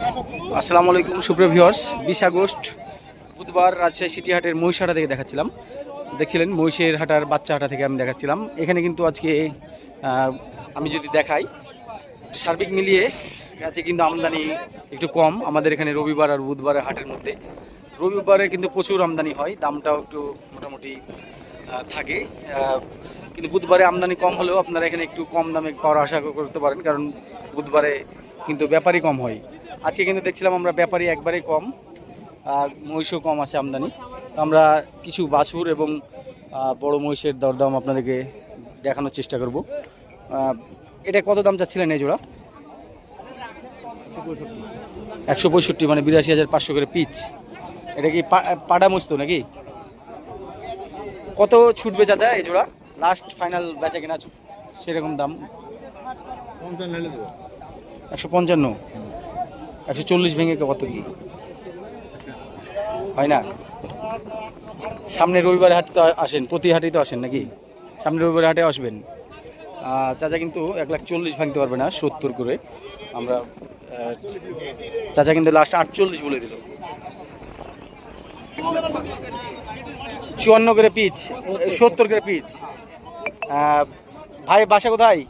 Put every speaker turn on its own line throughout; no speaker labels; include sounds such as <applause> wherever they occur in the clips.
আসসালামু আলাইকুম সুপ্রিয় ভিউয়ার্স। বিশ আগস্ট, বুধবার রাজশাহী সিটি হাটের মহিষহাটা থেকে দেখাচ্ছিলাম। দেখছিলেন মহিষের হাটার বাচ্চা হাটা থেকে আমি দেখাচ্ছিলাম। এখানে কিন্তু আজকে আমি যদি দেখাই, সার্বিক মিলিয়ে আছে কিন্তু আমদানি একটু কম। আমাদের এখানে রবিবার আর বুধবারের হাটের মধ্যে। রবিবারে কিন্তু প্রচুর আমদানি হয়, দামটাও একটু মোটামুটি থাকে। কিন্তু বুধবারে আমদানি কম হলেও আপনারা এখানে একটু কম দামে পাওয়ার আশা করতে পারেন, কারণ বুধবারে কিন্তু ব্যাপারই কম হয়। আজকে কিন্তু দেখছিলাম আমরা ব্যাপারই একবারেই কম। মহিষও কম আছে আমদানি। আমরা কিছু বাছুর এবং বড় মহিষের দরদাম আপনাদেরকে দেখানোর চেষ্টা করব। এটা কত দাম চাচ্ছিলেন এই জোড়া? একশো পঁয়ষট্টি মানে বিরাশি হাজার পাঁচশো করে পিচ। এটা কি পাডা মস্ত নাকি? কত ছুটবে চাচা এই জোড়া? লাস্ট ফাইনাল বেচা কিনা সেরকম দাম। একশো পঞ্চান্ন। একশো চল্লিশ ভেঙে কত কি? হয় না? সামনে রবিবার হাটে তো আসেন, প্রতি হাটেই তো আসেন নাকি? সামনে রবিবার হাটে আসবেন। চাচা কিন্তু এক লাখ চল্লিশ ভাঙতে পারবে না, সত্তর করে। আমরা চাচা কিন্তু লাস্ট আটচল্লিশ বলে দিল। চুয়ান্ন করে পিচ, সত্তর করে পিচ। ভাই, বাসা কোথায়?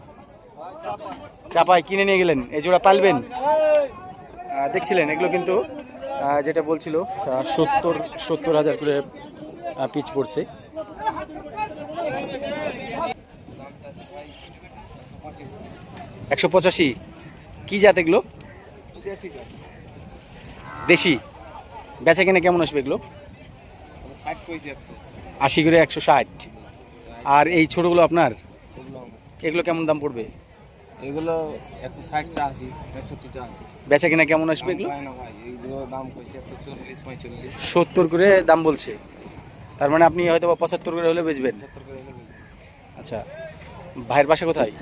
চাপাই কিনে নিয়ে গেলেন, এই জোড়া পালবেন দেখছিলেন, এগুলো কিন্তু যেটা বলছিল সত্তর সত্তর হাজার করে পিচ পড়ছে। একশো পঁচাশি। কি জাত এগুলো? দেশি। বেচা কিনে কেমন আসবে এগুলো? আশি করে একশো ষাট। আর এই ছোটোগুলো আপনার?
এগুলো
কেমন দাম পড়বে?
এগুলো একশো ষাট চাষি পঁয়ষট্টি চাষি
বেচা কিনা কেমন আসবে এগুলো?
এইগুলো দাম কইছে একশো চল্লিশ পঁয়তাল্লিশ
সত্তর করে দাম বলছে। তার মানে আপনি হয়তো বা পঁচাত্তর করে হলে বেচবেন।
সত্তর করে হলে
আচ্ছা ভাইয়ের বাসা কোথায়?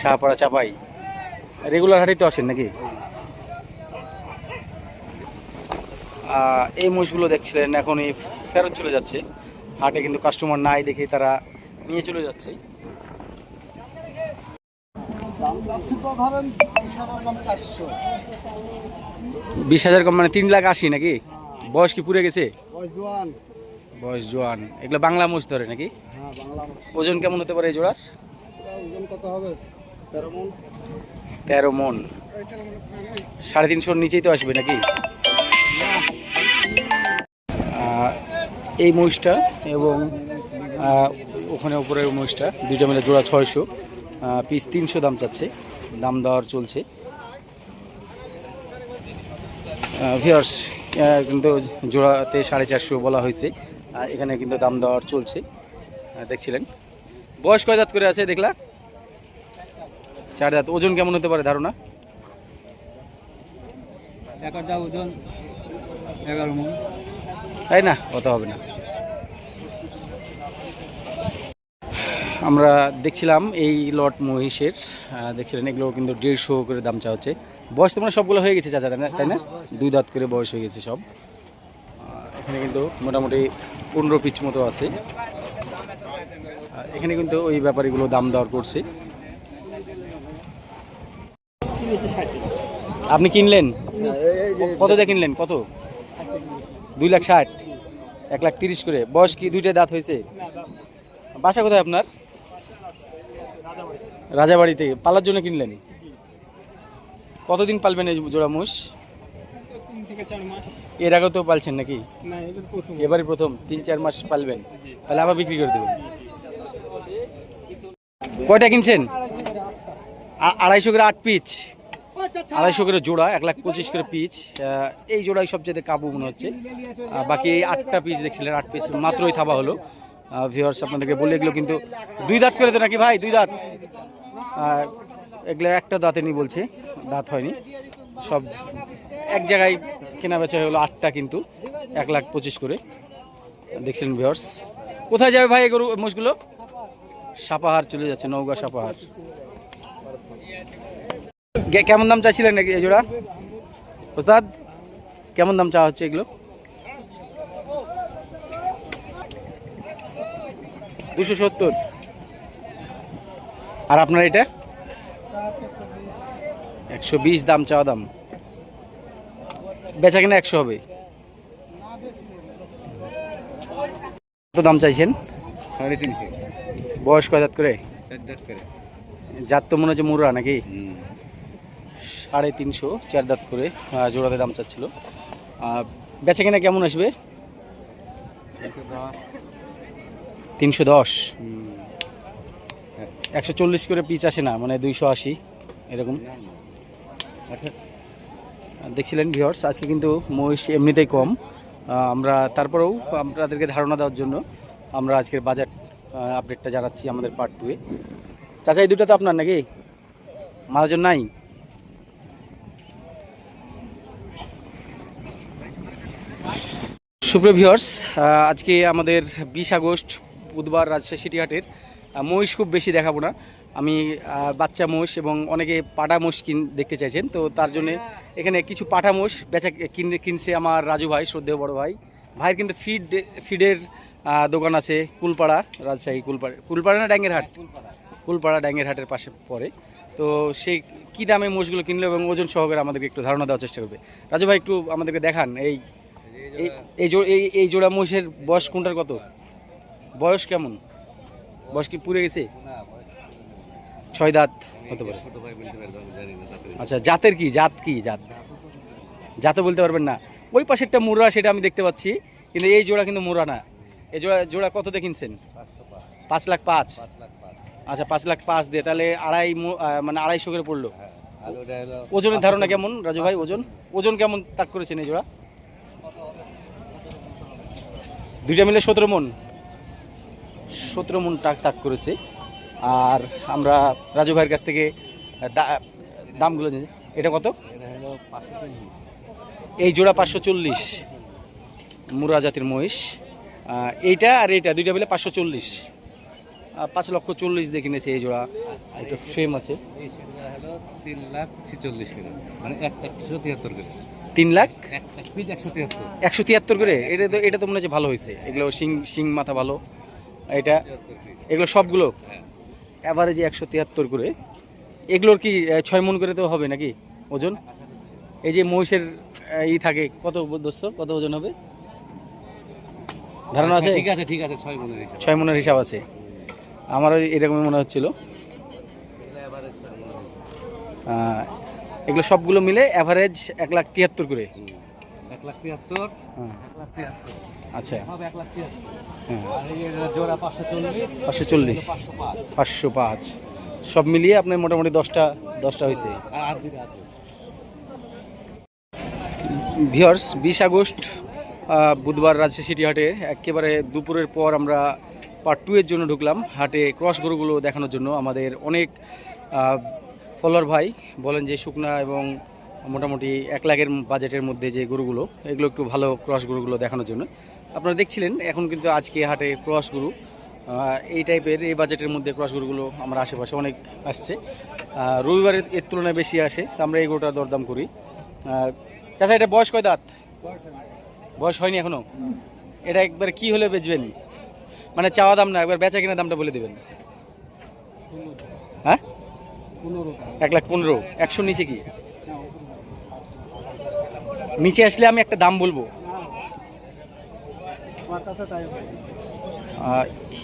শাহপাড়া চাপাই।
রেগুলার হাটেই তো আসেন নাকি? এই মহিষগুলো দেখছিলেন এখন এই ফেরত চলে যাচ্ছে। হাটে কিন্তু কাস্টমার নাই দেখে তারা নিয়ে চলে যাচ্ছে
দাম যাচ্ছে তো ধরেন চারশো।
বিশ হাজার কম মানে তিন লাখ আশি নাকি? বয়স কি পুড়ে গেছে? বয়স জোয়ান। এগুলো বাংলা মহিষ ধরে নাকি?
হ্যাঁ।
ওজন কেমন হতে পারে এই জোড়ার?
ওজন কত হবে? তেরো মন।
তেরো মন। সাড়ে তিনশোর নিচেই তো আসবে নাকি? এই মহিষটা এবং ওখানে উপরের মহিষটা দুইটা মিলে জোড়া ছয়শো। পিস তিনশো দাম চাচ্ছে। দাম দেওয়ার চলছে ভিওর্স কিন্তু জোড়াতে সাড়ে চারশো বলা হয়েছে। এখানে কিন্তু দাম দেওয়ার চলছে দেখছিলেন। বয়স কয় দাঁত করে আছে দেখলা? চার দাঁত। ওজন কেমন হতে পারে ধারণা?
ওজন এগারো মন।
তাই না? অত হবে না। আমরা দেখছিলাম এই লট মহিষের দেখছিলেন এগুলো কিন্তু দেড়শো করে দাম চা হচ্ছে। বয়স তো মানে সবগুলো হয়ে গেছে চাচা, তাই না? দুই দাঁত করে বয়স হয়ে গেছে সব। এখানে কিন্তু মোটামুটি পনেরো পিচ মতো আছে। এখানে কিন্তু ওই ব্যাপারীগুলো দাম দর করছে। আপনি কিনলেন? কত দিয়ে কিনলেন? কত? দুই লাখ ষাট। এক লাখ তিরিশ করে। বয়স কি দুইটা দাঁত হয়েছে? বাসা কোথায় আপনার? রাজাবাড়িতে পালার জন্য কিনলেন? কতদিন পালবেন এই জোড়া মোষ? এর আগেও তো পালছেন নাকি? এবারই প্রথম তিন চার মাস পালবেন। তাহলে আবার বিক্রি করে দেবেন। কয়টা কিনছেন? আড়াইশো করে আট পিচ। আড়াইশো করে জোড়া এক লাখ পঁচিশ করে পিচ। এই জোড়াই সবচেয়ে কাবু মনে হচ্ছে। বাকি এই আটটা পিস দেখছিলেন আট পিস মাত্রই থাবা হলো। ভিওর্স আপনাদেরকে বলে এগুলো কিন্তু দুই দাঁত করে তো নাকি ভাই? দুই দাঁত। এগুলো একটা দাঁতে নি বলছে, দাঁত হয়নি। সব এক জায়গায় কেনা বেচা হলো আটটা কিন্তু, এক লাখ পঁচিশ করে। দেখছিলেন ভিওর্স কোথায় যাবে ভাই এগুলো মোষগুলো? সাপাহার চলে যাচ্ছে নৌকা সাপাহার। কেমন দাম চাইছিলেন এই জোড়া? ওস্তাদ, কেমন দাম চাওয়া হচ্ছে এগুলো? দুশো সত্তর। আর আপনার এটা? একশো বিশ দাম চাওয়া দাম। বেচা কিনা একশো হবে? কত দাম চাইছেন?
সাড়ে তিনশো।
বয়স কয় দাঁত করে? জাত তো মনে হচ্ছে মুরা নাকি? সাড়ে তিনশো চার দাঁত করে জোড়াতে দাম চাচ্ছিল। বেচা কিনা কেমন আসবে? তিনশো দশ। একশো চল্লিশ করে পিচ আসে না মানে দুইশো আশি এরকম। দেখছিলেন ভিওর্স আজকে কিন্তু মহিষ এমনিতেই কম। আমরা তারপরেও আপনাদেরকে ধারণা দেওয়ার জন্য আমরা আজকের বাজার আপডেটটা জানাচ্ছি আমাদের পার্ট টুয়ে চাচা এই দুটো তো আপনার নাকি? মাহাজন নাই? সুপ্রিয় ভিউয়ার্স আজকে আমাদের বিশ আগস্ট বুধবার রাজশাহী সিটি হাটের মহিষ খুব বেশি দেখাবো না। আমি বাচ্চা মোষ এবং অনেকে পাটা মোষ কিন, দেখতে চাইছেন। তো তার জন্য এখানে কিছু পাঠা মোষ বেচা কিনে, কিনছে আমার রাজু ভাই, শ্রদ্ধেয় বড় ভাই। ভাইয়ের কিন্তু ফিড ফিডের দোকান আছে কুলপাড়া, রাজশাহী কুলপাড়া কুলপাড়া না ড্যাঙ্গের হাট? কুলপাড়া ড্যাঙ্গের হাটের পাশে পড়ে। তো সেই কী দামে মোষগুলো কিনলো এবং ওজন সহকারে আমাদেরকে একটু ধারণা দেওয়ার চেষ্টা করবে। রাজু ভাই, একটু আমাদেরকে দেখান এই এই জোড়া মহিষের বয়স কোনটার কত? বয়স কেমন? বয়স কি পুড়ে গেছে? ছয় দাঁত হতে পারে। আচ্ছা জাতের কি? জাত কি? জাত। জাতে বলতে পারবেন না। ওই পাশেরটা মুরা সেটা আমি দেখতে পাচ্ছি। কিন্তু এই জোড়া কিন্তু মুরা না। এই জোড়া জোড়া কততে কিনছেন?
পাঁচ
লাখ পাঁচ। আচ্ছা পাঁচ লাখ পাঁচ দিয়ে তাহলে আড়াই মানে আড়াইশো করে পড়ল।
হ্যাঁ
ওজনের ধারণা কেমন রাজু ভাই? ওজন? ওজন কেমন তাক করেছেন এই জোড়া? দুইটা মিলে সতেরো মন। সতেরো মন টাক তাক করেছে। আর আমরা রাজু ভাইয়ের কাছ থেকে দামগুলো এটা কত? এই জোড়া পাঁচশো চল্লিশ। মুরা জাতির মহিষ। এইটা আর এইটা দুইটা মিলে পাঁচশো চল্লিশ। পাঁচ লক্ষ চল্লিশ দিয়ে কিনেছে এই জোড়া। একটা ফ্রেম আছে।
তিন লাখ ছিচল্লিশ করে। মানে একশো তিয়াত্তর করে।
তিন লাখ?
একশো তিয়াত্তর
করে? এটা তো এটা তো মনে হচ্ছে ভালো হয়েছে। এগুলো শিং শিং মাথা ভালো। এটা? এগুলো সবগুলো? অ্যাভারেজে একশো তিয়াত্তর করে। এগুলোর কি ছয় মন করে তো হবে নাকি ওজন? এই যে মহিষের ই থাকে কত দোস্ত কত ওজন হবে? ধারণা আছে?
আচ্ছা, ঠিক আছে ঠিক আছে ছয় মনের হিসাব।
ছয় মনের হিসাব আছে। আমারও এরকমই মনে হচ্ছিল।
এগুলো
সবগুলো মিলে অ্যাভারেজ এক লাখ তিয়াত্তর করে।
এক লাখ তিয়াত্তর।
হ্যাঁ,
এক লাখ তিয়াত্তর।
আচ্ছা। হ্যাঁ।
পাঁচশো চল্লিশ
পাঁচশো
পাঁচ।
সব মিলিয়ে আপনার মোটামুটি দশটা দশটা হয়েছে। ভিওর্স বিশ আগস্ট বুধবার রাজশাহী সিটি হাটে একেবারে দুপুরের পর আমরা পার্ট টু এর জন্য ঢুকলাম হাটে ক্রস গরুগুলো দেখানোর জন্য। আমাদের অনেক ফলোয়ার ভাই বলেন যে শুকনা এবং মোটামুটি এক লাখের বাজেটের মধ্যে যে গরুগুলো এগুলো একটু ভালো ক্রস গরুগুলো দেখানোর জন্য। আপনারা দেখছিলেন, এখন কিন্তু আজকে হাটে ক্রস গরু। এই টাইপের এই বাজেটের মধ্যে ক্রস গরুগুলো আমার আশেপাশে অনেক আসছে। রবিবারের এর তুলনায় বেশি আসে আমরা এই দরদাম করি। চাচা, এটা বয়স কয় দাঁত? বয়স হয়নি এখনও এটা একবার কি হলে বেচবেন? মানে চাওয়া দাম না, একবার বেচা কিনা দামটা বলে দেবেন। হ্যাঁ? এক লাখ পনেরো, একশো নিচে কি? নিচে আসলে আমি একটা দাম বলব।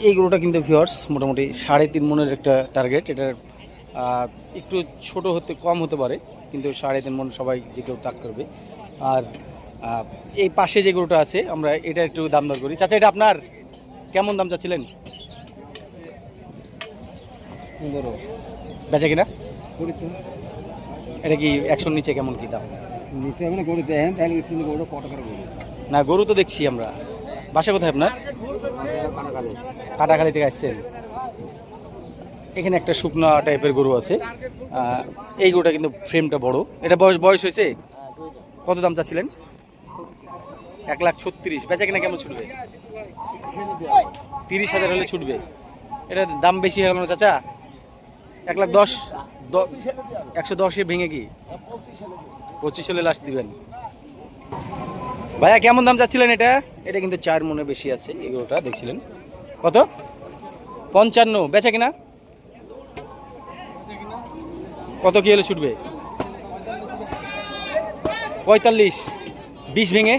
এই গরুটা কিন্তু ভিওর্স মোটামুটি সাড়ে তিন মনের একটা টার্গেট এটার একটু ছোট হতে কম হতে পারে কিন্তু সাড়ে তিন মন সবাই যে কেউ তাক করবে। আর এই পাশে যে গরুটা আছে আমরা এটা একটু দাম দর করি। চাচা এটা আপনার? কেমন দাম চাচ্ছিলেন? বেচা কিনা? এটা কি একশোর নিচে কেমন কি দাম?
নিচে মানে করে দেন তাহলে কত করে
না গরু তো দেখছি আমরা। বাসা কোথায় আপনার? কাটাখালি থেকে আসছেন। এখানে একটা শুকনো টাইপের গরু আছে। এই গরুটা কিন্তু ফ্রেমটা বড়। এটা বয়স বয়স হয়েছে? কত দাম চাচ্ছিলেন? এক লাখ ছত্রিশ। বেচা কিনা কেমন ছুটবে? তিরিশ হাজার হলে ছুটবে। এটা দাম বেশি হয়ে গেল না চাচা? এক লাখ দশ একশো দশে ভেঙে কি? পঁচিশ হলে লাস্ট দিবেন। ভাইয়া কেমন দাম চাচ্ছিলেন এটা? এটা কিন্তু চার মনে বেশি আছে এগুলোটা দেখছিলেন। কত? পঞ্চান্ন বেচা কিনা? কত কি হলে ছুটবে? পঁয়তাল্লিশ বিষ ভেঙে?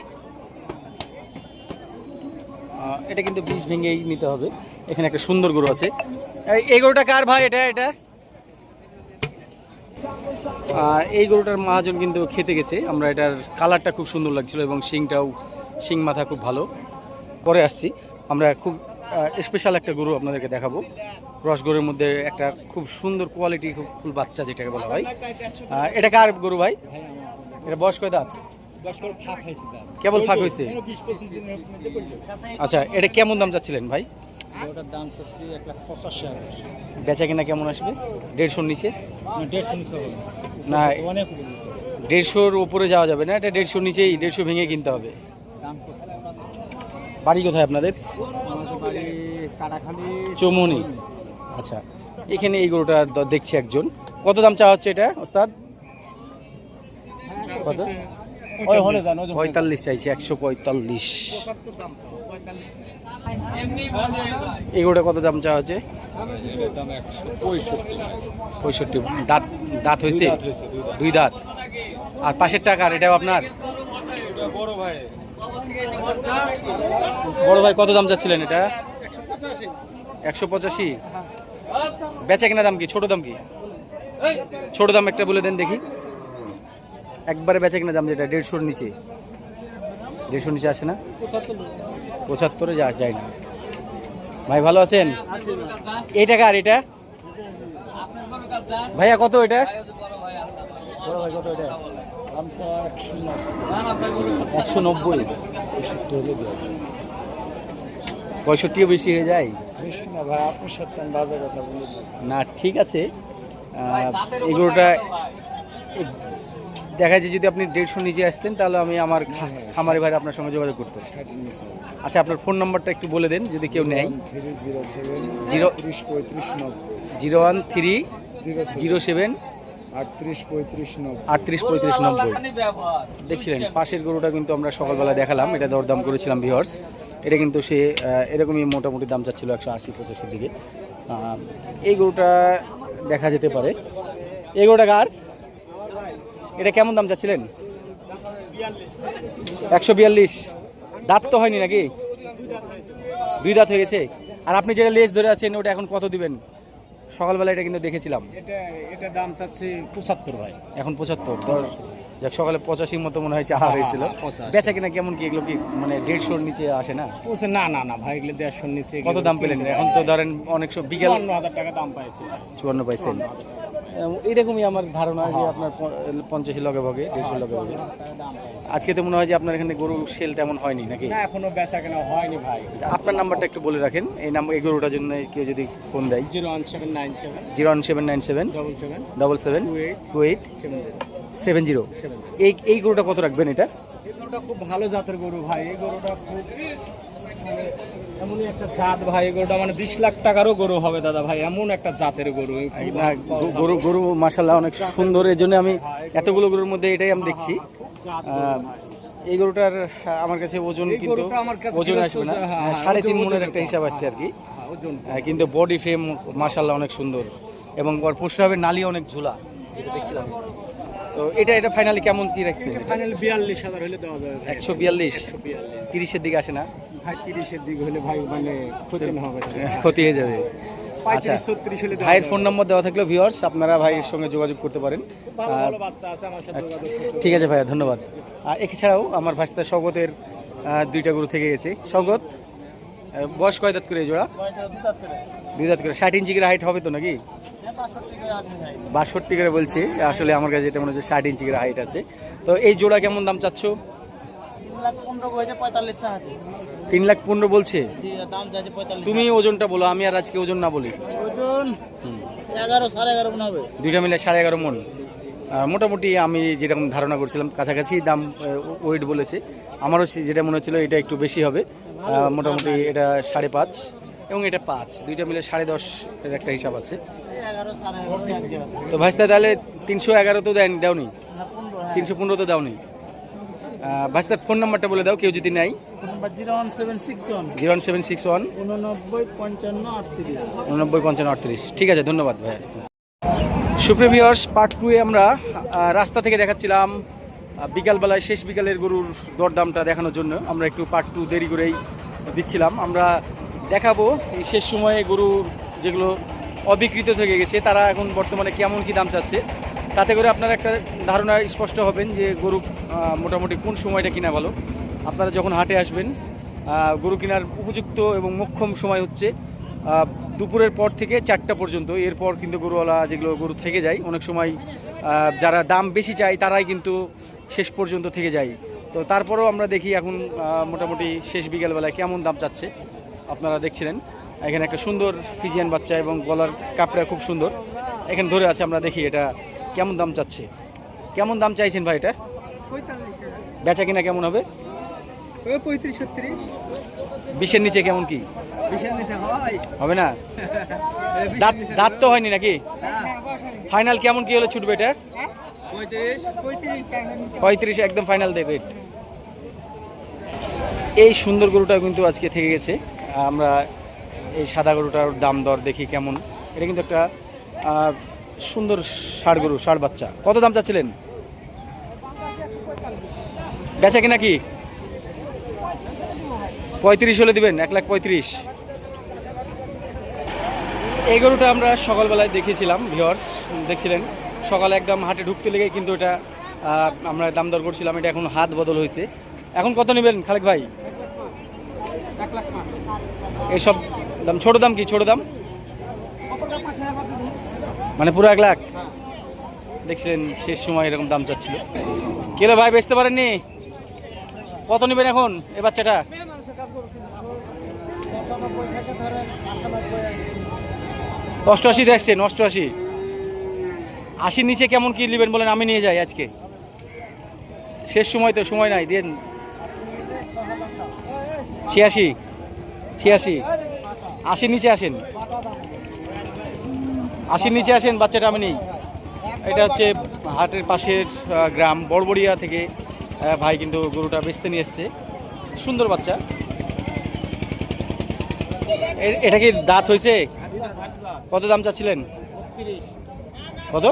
এটা কিন্তু বিষ ভেঙেই নিতে হবে। এখানে একটা সুন্দর গরু আছে। এই গরুটা কার ভাই এটা এটা? আর এই গরুটার মহাজন কিন্তু খেতে গেছে। আমরা এটার কালারটা খুব সুন্দর লাগছিল এবং শিংটাও শিং মাথা খুব ভালো। পরে আসছি। আমরা খুব স্পেশাল একটা গরু আপনাদেরকে দেখাবো। রস গরুর মধ্যে একটা খুব সুন্দর কোয়ালিটি খুব ফুল বাচ্চা যেটাকে বলা হয়। এটা কার গরু ভাই? এটা বয়স কয় দাঁত? কেবল ফাঁক হয়েছে। আচ্ছা এটা কেমন দাম চাচ্ছিলেন ভাই?
ওটার দাম চাচ্ছি এক লাখ পঁচাশি হাজার।
বেচা কিনা কেমন আসবে? দেড়শোর নিচে?
দেড়শো নিচে হবে
না।
অনেক
দেড়শোর উপরে যাওয়া যাবে না এটা দেড়শোর নিচেই দেড়শো ভেঙে কিনতে হবে।
দাম
বাড়ি কোথায় আপনাদের? চৌমনি আচ্ছা এখানে এই গরুটা দেখছি একজন। কত দাম চাওয়া হচ্ছে এটা ওস্তাদ? কত?
হলে জানো
পঁয়তাল্লিশ চাইছি একশো পঁয়তাল্লিশ। গরুটা কত দাম চাওয়া হচ্ছে?
পঁয়ষট্টি।
দাঁত দাঁত হয়েছে? দুই দাঁত আর পাশের টাকা আর এটাও আপনার?
বড় ভাই
বড় ভাই কত দাম চাচ্ছিলেন এটা? একশো পঁচাশি। বেচা কেনা দাম কি? ছোট দাম কি? ছোট দাম একটা বলে দেন দেখি। একবারে বেচা কিনা দাম যেটা, দেড়শোর নিচে। দেড়শোর নিচে আসে না? পঁচাত্তরে যা যায় না। ভাই, ভালো আছেন? এই টাকা আর এটা? ভাইয়া, কত এটা? একশো নব্বই। পঁয়ষট্টিও বেশি হয়ে যায়?
না,
ঠিক আছে। এগুলোটা দেখা যায় যদি আপনি দেড়শো নিচে আসতেন তাহলে আমি আমার খা- খামারি ভাই আপনার সঙ্গে যোগাযোগ করতাম আচ্ছা আপনার ফোন নাম্বারটা একটু বলে দেন যদি কেউ নেয়।
Zero
zero one three
zero
seven
আটত্রিশ পঁয়ত্রিশ নব্বই।
আটত্রিশ পঁয়ত্রিশ নব্বই। দেখছিলেন পাশের গরুটা কিন্তু আমরা সকালবেলা দেখালাম এটা দরদাম করেছিলাম ভিওর্স এটা কিন্তু সে এরকমই মোটামুটি দাম চাচ্ছিল একশো আশি পঁচাশির দিকে। এই গরুটা দেখা যেতে পারে। এই গরুটা কার? এটা কেমন দাম চাচ্ছিলেন? একশো বিয়াল্লিশ। দাঁত তো হয়নি নাকি? দুই দাঁত হয়ে গেছে। আর আপনি যেটা লেজ ধরে আছেন ওটা এখন কত দিবেন? সকালবেলা এটা কিন্তু দেখেছিলাম।
এটা এটা দাম চাচ্ছি পঁচাত্তর ভাই।
এখন পঁচাত্তর। যাক সকালে পঁচাশির মতো মনে হয় চাহা হয়েছিল।
হ্যাঁ।
বেচা কিনা কেমন কি? এগুলো কি মানে দেড়শোর নিচে আসে না?
পৌঁছে না না না ভাই এগুলো দেড়শোর নিচে
কত দাম পেলেন? এখন তো ধরেন অনেক সব বিকেল
হাজার টাকা দাম পাইছে।
চুয়ান্ন পাইছেন। এম, এরকমই আমার ধারণা যে আপনার পঞ্চাশি লগে ভগে দেড়শো লগে ভগে। আজকে তো মনে হয় যে আপনার এখানে গরু সেল তেমন হয়নি নাকি?
এখনও বেচা কেনা হয়নি ভাই।
আচ্ছা, আপনার নাম্বারটা একটু বলে রাখেন। এই নাম্বার এই গরুটার জন্য কেউ যদি ফোন দেয়।
Zero one seven nine seven.
Zero one seven nine seven.
Double seven.
Double seven.
Two eight.
Two eight.
Seven
zero. এই এই গরুটা কত রাখবেন এটা?
এই গরুটা খুব ভালো জাতের গরু ভাই। এই গরুটা খুব এমনই একটা জাত ভাই গরুটা মানে বিশ লাখ টাকারও গরু হবে দাদা ভাই এমন একটা জাতের গরু। এই
গরু গরু মাসাল্লাহ অনেক সুন্দর এর জন্য আমি এতগুলো গরুর মধ্যে এটাই আমি দেখছি। এই গরুটার আমার কাছে ওজন কিন্তু ওজন আসবে না।
হ্যাঁ,
হ্যাঁ,
হ্যাঁ,
সাড়ে তিন মনের একটা হিসাব আসছে আর কি।
হ্যাঁ,
কিন্তু বডি ফ্রেম মাসাল্লাহ অনেক সুন্দর এবং ওর পোস্টাবে নালি অনেক ঝুলা যেটা দেখছিলাম। তো এটা এটা ফাইনালি কেমন কি রাখতে
ফাইনাল বিয়াল্লিশ হাজার হলে দেওয়া যাবে
একশো বিয়াল্লিশ। তিরিশের দিকে আসে না?
তিরিশের দিক হলে ভাই মানে ক্ষতি না হবে।
ক্ষতি হয়ে যাবে। আচ্ছা।
ছত্রিশ হলে
ভাইয়ের ফোন নম্বর দেওয়া থাকলে ভিউয়ার্স আপনারা ভাইয়ের সঙ্গে যোগাযোগ করতে পারেন। আর
ভালো বাচ্চা আছে আমার সাথে
আচ্ছা, ঠিক আছে ভাইয়া ধন্যবাদ। আর এছাড়াও আমার ভাস্তা স্বগতের দুইটা গরু থেকে গেছে। স্বগত বয়স কয় দাঁত করে এই জোড়া? দুই দাঁত করে। ষাট ইঞ্চি করে হাইট হবে তো নাকি? বাষট্টি করে বলছি। আসলে আমার কাছে যেটা মনে হচ্ছে ষাট ইঞ্চি করে হাইট আছে। তো এই জোড়া কেমন দাম চাচ্ছ? তিন লাখ পনেরো বলছে? তুমি ওজনটা বলো আমি আর আজকে ওজন না বলি।
এগারো সাড়ে এগারো মনে হবে।
দুইটা মিলে সাড়ে এগারো মন। মোটামুটি আমি যেরকম ধারণা করছিলাম কাছাকাছি দাম ওয়েট বলেছে আমারও যেটা মনে হচ্ছিল এটা একটু বেশি হবে। মোটামুটি এটা সাড়ে পাঁচ এবং এটা পাঁচ দুইটা মিলে সাড়ে দশ এর একটা হিসাব আছে। তো ভাইস্তা তাহলে তিনশো এগারো তো দেন দাওনি? তিনশো পনেরো তো দাওনি। ভাইস্তার ফোন নাম্বারটা বলে দাও কেউ যদি নেয়
zero one seven six one.
Zero one seven six one.
উননব্বই পঞ্চান্ন আটত্রিশ।
উননব্বই পঞ্চান্ন আটত্রিশ। ঠিক আছে ধন্যবাদ ভাই। সুপ্রিভিয়ার্স পার্ট টুয়ে আমরা রাস্তা থেকে দেখাচ্ছিলাম বিকালবেলায় শেষ বিকালের গরুর দরদামটা দেখানোর জন্য। আমরা একটু পার্ট টু দেরি করেই দিচ্ছিলাম। আমরা দেখাবো এই শেষ সময়ে গরুর যেগুলো অবিকৃত থেকে গেছে তারা এখন বর্তমানে কেমন কি দাম চাচ্ছে। তাতে করে আপনারা একটা ধারণা স্পষ্ট হবেন যে গরু মোটামুটি কোন সময়টা কিনা ভালো। আপনারা যখন হাটে আসবেন গরু কেনার উপযুক্ত এবং মোক্ষম সময় হচ্ছে দুপুরের পর থেকে চারটা পর্যন্ত। এরপর কিন্তু গরুওয়ালা যেগুলো গরু থেকে যায়, অনেক সময় যারা দাম বেশি চায় তারাই কিন্তু শেষ পর্যন্ত থেকে যায়। তো তারপরেও আমরা দেখি এখন মোটামুটি শেষ বিকেলবেলায় কেমন দাম চাচ্ছে। আপনারা দেখছিলেন, এখানে একটা সুন্দর ফিজিয়ান বাচ্চা এবং গলার কাপড়া খুব সুন্দর। এখানে ধরে আছে, আমরা দেখি এটা কেমন দাম চাচ্ছে? কেমন দাম চাইছেন ভাই এটা? বেচা কিনা কেমন হবে?
পঁয়ত্রিশ ছত্রিশ
বিশের নিচে কেমন কি? হবে না? দাঁত দাঁত তো হয়নি নাকি? ফাইনাল কেমন কি হলে ছুটবে এটা?
পঁয়ত্রিশ,
একদম ফাইনাল দেবে। এই সুন্দর গরুটা কিন্তু আজকে থেকে গেছে। আমরা এই সাদা গরুটার দাম দর দেখি কেমন। এটা কিন্তু একটা সুন্দর ষাড় গরু ষাড় বাচ্চা। কত দাম চাচ্ছিলেন? বেচা কিনা কি? পঁয়ত্রিশ হলে দিবেন এক লাখ পঁয়ত্রিশ। এই গরুটা আমরা সকালবেলায় দেখিয়েছিলাম ভিওর্স দেখছিলেন? সকালে একদম হাটে ঢুকতে লেগে কিন্তু এটা আমরা দাম দর করছিলাম এটা এখন হাত বদল হয়েছে। এখন কত নেবেন খালেক ভাই? এইসব দাম ছোট দাম কি ছোট দাম? মানে পুরো এক লাখ। দেখছিলেন, শেষ সময় এরকম দাম চাচ্ছিল। কেলো ভাই, বেচতে পারেননি? কত নেবেন এখন এ বাচ্চাটা? অষ্টআশি দেখছেন, অষ্টআশি। আশির নিচে কেমন কি নেবেন বলেন, আমি নিয়ে যাই আজকে। শেষ সময় তো, সময় নাই, দেন। ছিয়াশি ছিয়াশি। আশির নিচে আসেন। আশির নিচে আসেন বাচ্চাটা আমি নেই। এটা হচ্ছে হাটের পাশের গ্রাম বড়বড়িয়া থেকে ভাই কিন্তু গরুটা বেচতে নিয়ে এসছে। সুন্দর বাচ্চা। এটা কি দাঁত হয়েছে? কত দাম চাচ্ছিলেন? কত?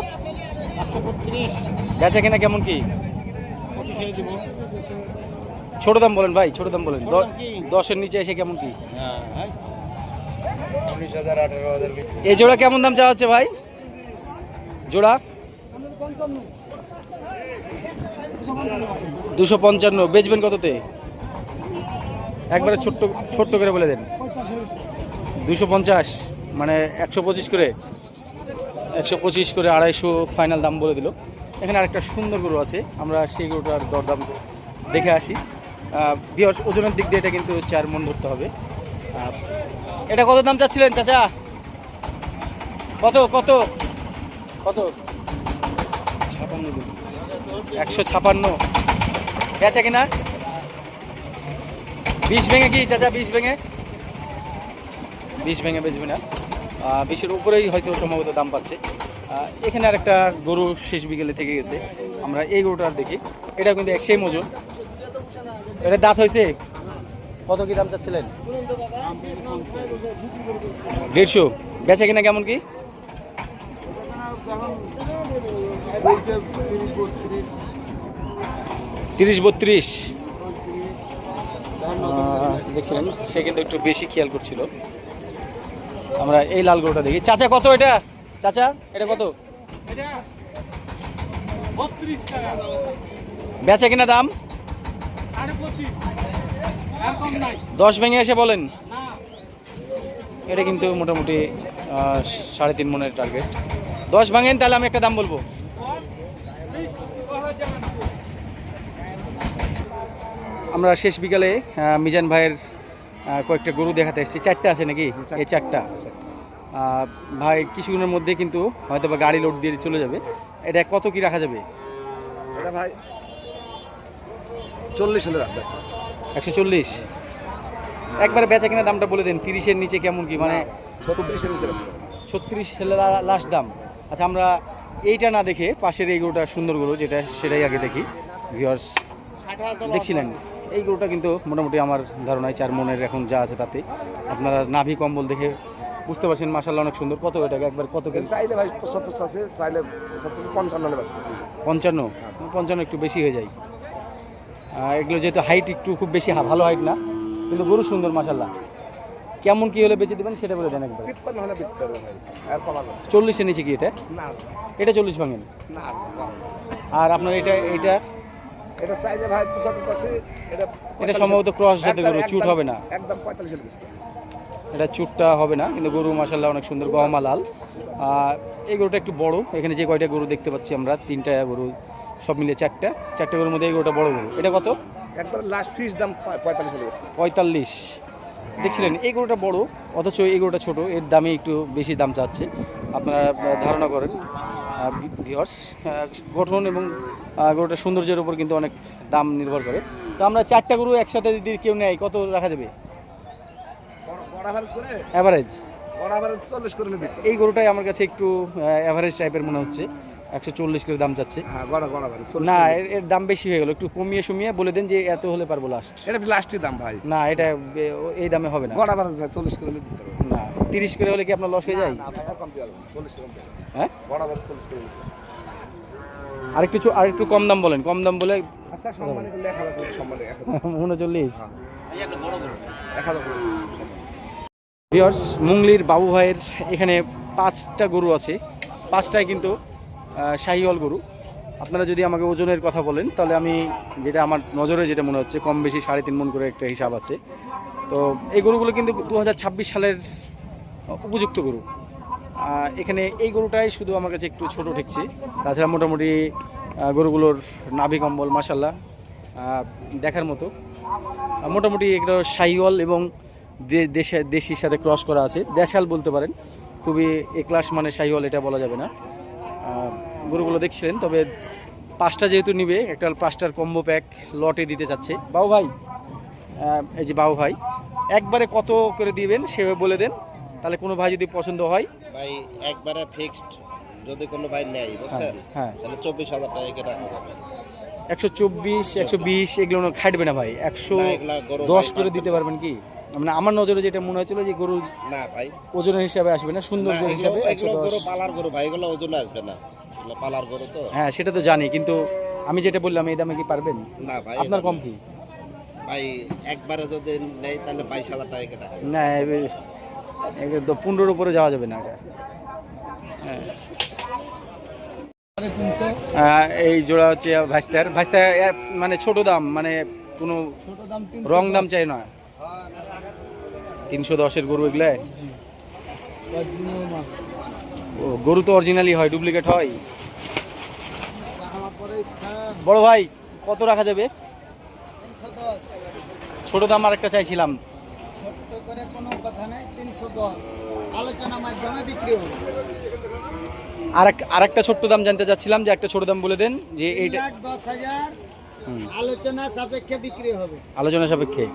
বেচা কিনা কেমন কি? ছোট দাম বলেন ভাই ছোট দাম বলেন। দশের নিচে এসে কেমন কি? এই জোড়া কেমন দাম চাওয়া হচ্ছে ভাই? জোড়া? দুশো পঞ্চান্ন। বেচবেন কততে? একবারে ছোট্ট ছোট্ট করে বলে দেন। দুশো পঞ্চাশ মানে একশো পঁচিশ করে। একশো পঁচিশ করে আড়াইশো ফাইনাল দাম বলে দিল। এখানে আরেকটা সুন্দর গরু আছে। আমরা সেই গরুটার দরদাম দেখে আসি। বিয়স ওজনের দিক দিয়ে এটা কিন্তু চার মন ধরতে হবে। এটা কত দাম চাচ্ছিলেন, চাচা? কত কত? কত? একশো ছাপান্ন। বেচা কিনা? বিষ ভেঙে কি, চাচা বিষ ভেঙে? বিষ ভেঙে বেচবি না। বিশের উপরেই হয়তো সম্ভবত দাম পাচ্ছে। এখানে আর একটা গরু শেষ বিকেলে থেকে গেছে। আমরা এই গরুটা দেখি। এটা কিন্তু এক সেম ওজন। এটা দাঁত হয়েছে? কত কি দাম চাচ্ছিলেন? দেড়শো। বেচা কিনা কেমন কি? তিরিশ বত্রিশ। দেখছিলেন সে কিন্তু একটু বেশি খেয়াল করছিল। আমরা এই লাল গরুটা দেখি। চাচা, কত এটা? চাচা, এটা কত? বেচা কিনা দাম? দশ ভেঙে এসে বলেন। এটা কিন্তু মোটামুটি সাড়ে তিন মনের টার্গেট দশ ভাঙেন তাহলে আমি একটা দাম বলব। আমরা শেষ বিকালে মিজান ভাইয়ের কয়েকটা গরু দেখাতে এসেছি। চারটা আছে নাকি? এই চারটা। ভাই কিছুক্ষণের মধ্যে কিন্তু হয়তো বা গাড়ি লোড দিয়ে চলে যাবে। এটা কত কি রাখা যাবে?
এটা ভাই চল্লিশ হলে রাখবে
একশো চল্লিশ? একবারে বেচা কিনা দামটা বলে দেন তিরিশের নিচে কেমন কি? মানে
ছত্রিশের নিচে
ছত্রিশ লাস্ট দাম। আচ্ছা আমরা এইটা না দেখে পাশের এই গরুটা সুন্দর গরু যেটা সেটাই আগে দেখি। ভিওর্স দেখছিলেন এই গরুটা কিন্তু মোটামুটি আমার ধারণায় চার মনের এখন যা আছে তাতে। আপনারা নাভি কম্বল দেখে বুঝতে পারছেন মাসাল্লাহ অনেক সুন্দর। কত এটাকে একবার কত
চাইলে ভাই পঁচাত্তর আছে চাইলে পঞ্চান্ন
পঞ্চান্ন? পঞ্চান্ন একটু বেশি হয়ে যায়। এগুলো যেহেতু হাইট একটু খুব বেশি হা- ভালো হাইট না। কিন্তু গরু সুন্দর মাসাল্লাহ কেমন কি হলে বেঁচে দেবেন সেটা বলে দেন একবার।
তিপ্পান্ন হলে ভাই আর
চল্লিশের নিচে কি এটা?
না।
এটা চল্লিশ ভাঙেন?
না
আর আপনার এটা এটা?
এটা ভাই
সম্ভবত ক্রস সাথে গরু চুট হবে না।
একদম পঁয়তাল্লিশ হলে বেশি
এটা চুটটা হবে না কিন্তু গরু মাসাল্লাহ অনেক সুন্দর গহমা লাল। আর এই গরুটা একটু বড় এখানে যে কয়টা গরু দেখতে পাচ্ছি আমরা তিনটা গরু সব মিলে চারটা। চারটে গরুর মধ্যে এই গরুটা বড় গরু। এটা কত?
একবার লাস্ট ফিস দাম পঁয়- পঁয়তাল্লিশ হলে বেশি
পঁয়তাল্লিশ। দেখছিলেন এই গরুটা বড় অথচ এই গরুটা ছোট এর দামে একটু বেশি দাম চাচ্ছে। আপনারা ধারণা করেন ভিওর্স গঠন এবং আহ, গরুটার সৌন্দর্যের উপর কিন্তু অনেক দাম নির্ভর করে। তো আমরা চারটা গরু একসাথে যদি কেউ নেয় কত রাখা যাবে?
অ্যাভারেজ
এই গরুটাই আমার কাছে একটু অ্যাভারেজ টাইপের মনে হচ্ছে। একশো চল্লিশ করে দাম চাচ্ছে
হ্যাঁ
না এর দাম বেশি হয়ে গেল। একটু কমিয়ে সমিয়ে বলে দেন যে এত হলে পারব লাস্ট
এটা লাস্টই দাম ভাই?
না এটা এই দামে হবে না।
গড় ভাই চল্লিশ করে দিতে পারবে।
না তিরিশ করে হলে কি আপনার লস হয়ে যায়?
আর
হ্যাঁ?
দিতে
আরেকটু চো- আরেকটু কম দাম বলেন কম দাম বলে
আচ্ছা <laughs>
উনচল্লিশ। ভিওর্স মুংলির বাবু ভাইয়ের এখানে পাঁচটা গরু আছে। পাঁচটায় কিন্তু শাহিওয়াল গরু। আপনারা যদি আমাকে ওজনের কথা বলেন, তাহলে আমি যেটা আমার নজরে যেটা মনে হচ্ছে, কম বেশি সাড়ে তিন মন করে একটা হিসাব আছে। তো এই গরুগুলো কিন্তু দু হাজার ছাব্বিশ সালের উপযুক্ত গরু। এখানে এই গরুটাই শুধু আমার কাছে একটু ছোট ঠেকছে। তাছাড়া মোটামুটি গরুগুলোর নাভি কম্বল মাসাল্লাহ দেখার মতো। মোটামুটি এগুলো শাহিওয়াল এবং দেশে, দেশির সাথে ক্রস করা আছে। দেশাল বলতে পারেন। খুবই এ ক্লাস মানে শাহিওয়াল, এটা বলা যাবে না। গরুগুলো দেখছিলেন তবে পাঁচটা যেহেতু নিবে একটা পাঁচটার কম্বো প্যাক লটে দিতে চাচ্ছে। বাবু ভাই এই যে বাবু ভাই একবারে কত করে দিবেন সেভাবে বলে দেন তাহলে কোনো ভাই যদি পছন্দ হয়।
ভাই একবারে ফিক্সড যদি কোনো ভাই নেয় বুঝছেন?
হ্যাঁ।
তাহলে চব্বিশ হাজার টাকা রাখা যাবে।
একশো চব্বিশ একশো বিশ এগুলো খাটবে না ভাই। একশো দশ করে দিতে পারবেন কি? মানে আমার নজরে যেটা মনে হয়েছিল যে গরু
না ভাই।
ওজনের হিসাবে আসবে না সৌন্দর্য হিসাবে
এগুলো গরু পালার গরু ভাই এগুলো ওজনে আসবে না। এগুলো পালার গরু তো।
হ্যাঁ সেটা তো জানি কিন্তু আমি যেটা বললাম এই দামে কি পারবেন?
না ভাই
আপনার কম কি?
ভাই একবারে যদি নেই তাহলে বাইশ হাজার টাকা
না তো পনেরোর উপরে যাওয়া যাবে না এটা। হ্যাঁ এই জোড়া হচ্ছে ভাইস্তার। ভাইস্তা এর মানে ছোট দাম মানে কোনো রং দাম চাই না। তিনশো দশের গরু এগুলা? ও গরু তো অরিজিনালি হয় ডুপ্লিকেট হয়। বড় ভাই কত রাখা যাবে? ছোট দাম আর একটা চাইছিলাম
করে কোনো কথা নেই তিনশো দশ। আলোচনার মাধ্যমে বিক্রি হবে।
আর আর একটা ছোট্ট দাম জানতে চাচ্ছিলাম যে একটা ছোট দাম বলে দেন যে এইটা
দশ হাজার। আলোচনা সাপেক্ষে বিক্রি হবে।
আলোচনা সাপেক্ষে।